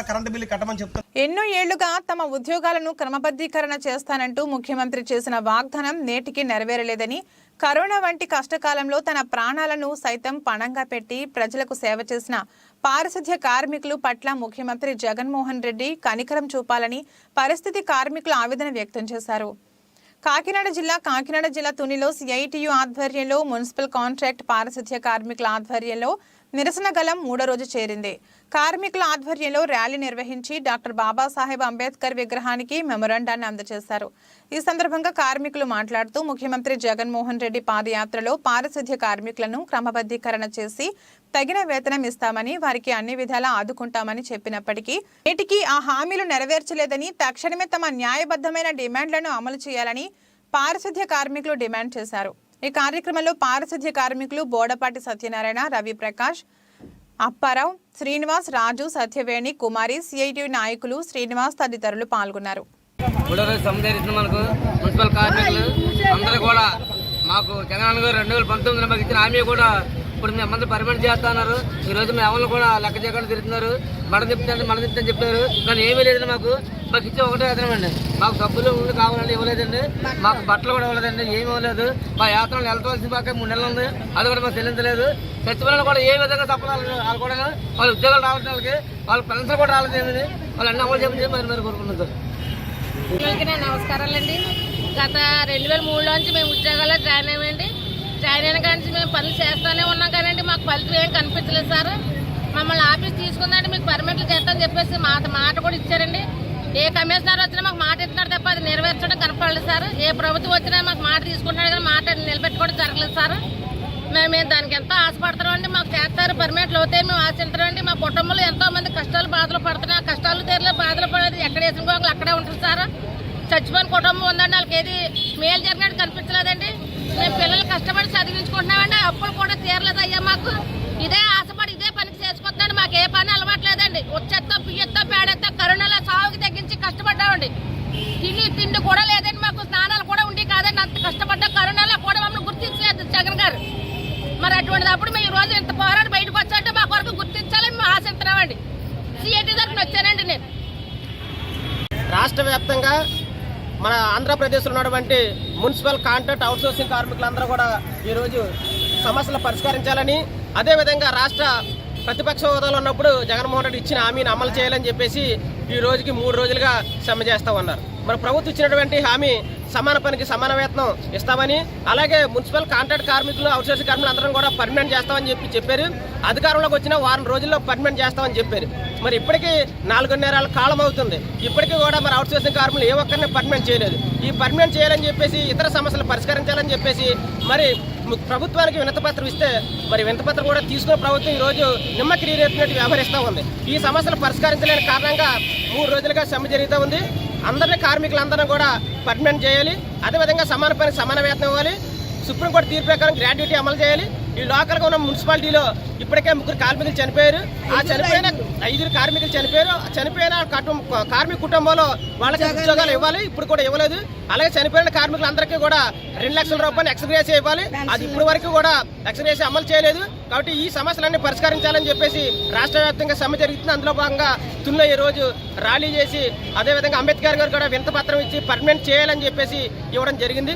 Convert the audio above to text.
కూడా current bill కట్టమని చెప్తున్నారు. ఎన్నో ఏళ్ళుగా తమ ఉద్యోగాలను క్రమబద్ధీకరణ చేస్తానంటూ ముఖ్యమంత్రి చేసిన వాగ్దానం నేటికి నెరవేరలేదని కరోనా వంటి కష్టకాలంలో తన ప్రాణాలను సైతం పణంగా పెట్టి ప్రజలకు సేవ చేసిన పారిశుధ్య కార్మికులు పట్ల ముఖ్యమంత్రి జగన్మోహన్ రెడ్డి కనికరం చూపాలని పరిస్థితి కార్మికులు ఆవేదన వ్యక్తం చేశారు. కాకినాడ జిల్లా కాకినాడ జిల్లా తునిలో సిఐటియు ఆధ్వర్యంలో మున్సిపల్ కాంట్రాక్ట్ పారిశుధ్య కార్మికుల ఆధ్వర్యంలో నిరసన గలం మూడో రోజు చేరింది. కార్మికుల ఆధ్వర్యంలో ర్యాలీ నిర్వహించి డాక్టర్ బాబాసాహెబ్ అంబేద్కర్ విగ్రహానికి మెమొరాండాన్ని అందజేశారు. ఈ సందర్భంగా కార్మికులు మాట్లాడుతూ ముఖ్యమంత్రి జగన్మోహన్ రెడ్డి పాదయాత్రలో పారిశుధ్య కార్మికులను క్రమబద్ధీకరణ చేసి తగిన వేతనం ఇస్తామని వారికి అన్ని విధాలా ఆదుకుంటామని చెప్పినప్పటికీ నేటికి ఆ హామీలు నెరవేర్చలేదని తక్షణమే తమ న్యాయబద్ధమైన డిమాండ్లను అమలు చేయాలని పారిశుధ్య కార్మికులు డిమాండ్ చేశారు. ఈ కార్యక్రమంలో పారిశుధ్య కార్మికులు బోడపాటి సత్యనారాయణ రవి ప్రకాష్ అప్పారావు శ్రీనివాస్ రాజు సత్యవేణి కుమారి సిఐటి నాయకులు శ్రీనివాస్ తదితరులు పాల్గొన్నారు. మనకు మున్సిపల్ కార్మికులు అందరూ కూడా మాకు జగన్ గారు రెండు వేల పంతొమ్మిదిలో మాకు ఇచ్చిన హామీ కూడా ఇప్పుడు మేము అందరూ పర్మనెంట్ చేస్తున్నారు. ఈ రోజు మేము ఎవరు కూడా లెక్క చేయకుండా తిరుగుతున్నారు. మన తిప్పుతాను మన తిప్పుతాను చెప్పారు. కానీ ఏమీ లేదండి మాకు. మాకు ఇచ్చే ఒకటే వేతనమండి మాకు సబ్బులు ఉండి కావాలండి ఇవ్వలేదండి. మాకు బట్టలు కూడా ఇవ్వలేదండి. ఏమీ ఇవ్వలేదు. మా యాత్రలు వెళ్ళవలసిన పాక మూడు నెలలు ఉంది. అది కూడా మాకు చెల్లించలేదు. సచివాలయం కూడా ఏ విధంగా తప్పలేదు వాళ్ళు? కూడా వాళ్ళ ఉద్యోగాలు రావడం వాళ్ళకి వాళ్ళ పెన్షన్ కూడా రాలేదేమని వాళ్ళు అన్ని అమలు చెప్పి మరి మరి కోరుకుంటున్నారు నమస్కారాలండి. గత రెండు వేల మూడులోంచి మేము ఉద్యోగాల్లో జాయిన్ అయ్యామండి. జాయిన్ అయిన మేము పనులు చేస్తూనే ఉన్నాం కానీ మాకు ఫలితం ఏం కనిపించలేదు సార్. మమ్మల్ని ఆఫీస్ తీసుకుందంటే మీకు పర్మిట్లు చేస్తామని చెప్పేసి మాట మాట కూడా ఇచ్చారండి. ఏ కమిషనర్ వచ్చినా మాకు మాట ఇస్తున్నారు తప్ప అది నెరవేర్చడం కనపడలేదు సార్. ఏ ప్రభుత్వం వచ్చినా మాకు మాట తీసుకుంటున్నాడు కానీ మాట నిలబెట్టుకోవడం జరగలేదు సార్. మేము మేము దానికి ఎంతో ఆశపడుతున్నామండి మాకు చేస్తారు పర్మిట్లు అవుతాయి మేము ఆశించడం అండి. మా కుటుంబంలో ఎంతో మంది కష్టాలు బాధలు పడుతున్నాయి ఆ కష్టాలు తీరలే బాధలు పడేది ఎక్కడ వేసిన అక్కడే ఉంటుంది సార్. చచ్చిపోయిన కుటుంబం ఉందండి వాళ్ళకి ఏది మేలు జరిగినట్టు కనిపించలేదండి. మేము పిల్లలు కష్టపడి చదివించుకుంటున్నామండి అప్పులు కూడా తీరలేదు అయ్యా మాకు. ఇదే ఆశపడి ఇదే పనికి చేసుకుంటున్నాడు మాకు ఏ పని అలవాట్లేదండి. వచ్చేస్తా బియ్యత్తా పేడెత్తా కరోనాలో సాగుకి తగ్గించి కష్టపడ్డామండి. తిండి తిండి కూడా లేదండి మాకు స్నానాలు కూడా ఉండి కాదండి అంత కష్టపడ్డా కరోనాలో కూడా మమ్మల్ని గుర్తించలేదు జగన్ గారు. మరి అటువంటిది అప్పుడు మేము ఈ రోజు ఇంత పోరాడి బయటకు వచ్చాంటే మా కొరకు గుర్తించాలని మేము ఆశిస్తున్నామండి. సిఐటి తరఫున వచ్చానండి నేను. రాష్ట్ర వ్యాప్తంగా మన ఆంధ్రప్రదేశ్లో ఉన్నటువంటి మున్సిపల్ కాంట్రాక్ట్ అవుట్సోర్సింగ్ కార్మికులందరూ కూడా ఈరోజు సమస్యలు పరిష్కరించాలని అదేవిధంగా రాష్ట్ర ప్రతిపక్ష హోదాలో ఉన్నప్పుడు జగన్మోహన్ రెడ్డి ఇచ్చిన హామీని అమలు చేయాలని చెప్పేసి ఈ రోజుకి మూడు రోజులుగా సమ్మె చేస్తా ఉన్నారు. మరి ప్రభుత్వం ఇచ్చినటువంటి హామీ సమాన పనికి సమాన వేతనం ఇస్తామని అలాగే మున్సిపల్ కాంట్రాక్ట్ కార్మికులు అవుట్సోర్సింగ్ కార్మికులు అందరం కూడా పర్మనెంట్ చేస్తామని చెప్పి చెప్పారు. అధికారంలోకి వచ్చిన వారం రోజుల్లో పర్మనెంట్ చేస్తామని చెప్పారు. మరి ఇప్పటికీ నాలుగున్నరాల కాలం అవుతుంది ఇప్పటికీ కూడా మరి అవుట్సోర్సింగ్ కార్మికులు ఏ ఒక్కరిని పర్మనెంట్ చేయలేదు. ఈ పర్మనెంట్ చేయాలని చెప్పేసి ఇతర సమస్యలు పరిష్కరించాలని చెప్పేసి మరి ము- ప్రభుత్వానికి వినతపత్రం ఇస్తే మరి వినతపత్రం కూడా తీసుకున్న ప్రభుత్వం ఈ రోజు నిమ్మకి నీరెత్తినట్టు వ్యవహరిస్తూ ఉంది. ఈ సమస్యలు పరిష్కరించలేని కారణంగా మూడు రోజులుగా సమ్మె జరుగుతూ ఉంది. అందరినీ కార్మికులందరం కూడా పర్మనెంట్ చేయాలి. అదేవిధంగా సమాన పని సమాన వేతనం ఇవ్వాలి. సుప్రీంకోర్టు తీర్పు ప్రకారం గ్రాడ్యుటీ అమలు చేయాలి. ఈ లోకల్గా ఉన్న మున్సిపాలిటీలో ఇప్పటికే ముగ్గురు కార్మికులు చనిపోయారు. ఆ చనిపోయిన ఐదుగురు. కార్మికులు చనిపోయారు. ఆ చనిపోయిన కుటుంబ కార్మిక కుటుంబంలో వాళ్ళకి ఉద్యోగాలు ఇవ్వాలి. ఇప్పుడు కూడా ఇవ్వలేదు. అలాగే చనిపోయిన కార్మికులందరికీ కూడా రెండు లక్షల రూపాయలు ఎక్స్గ్రేస్ ఇవ్వాలి. అది ఇప్పుడు వరకు కూడా ఎక్స్గ్రేస్ అమలు చేయలేదు. కాబట్టి ఈ సమస్యలన్నీ పరిష్కరించాలని చెప్పేసి రాష్ట్ర వ్యాప్తంగా సమ్మె జరుగుతుంది. అందులో భాగంగా తుల్లో ఈ రోజు ర్యాలీ చేసి అదేవిధంగా అంబేద్కర్ గారు కూడా వింత పత్రం ఇచ్చి పర్మనెంట్ చేయాలని చెప్పేసి ఇవ్వడం జరిగింది.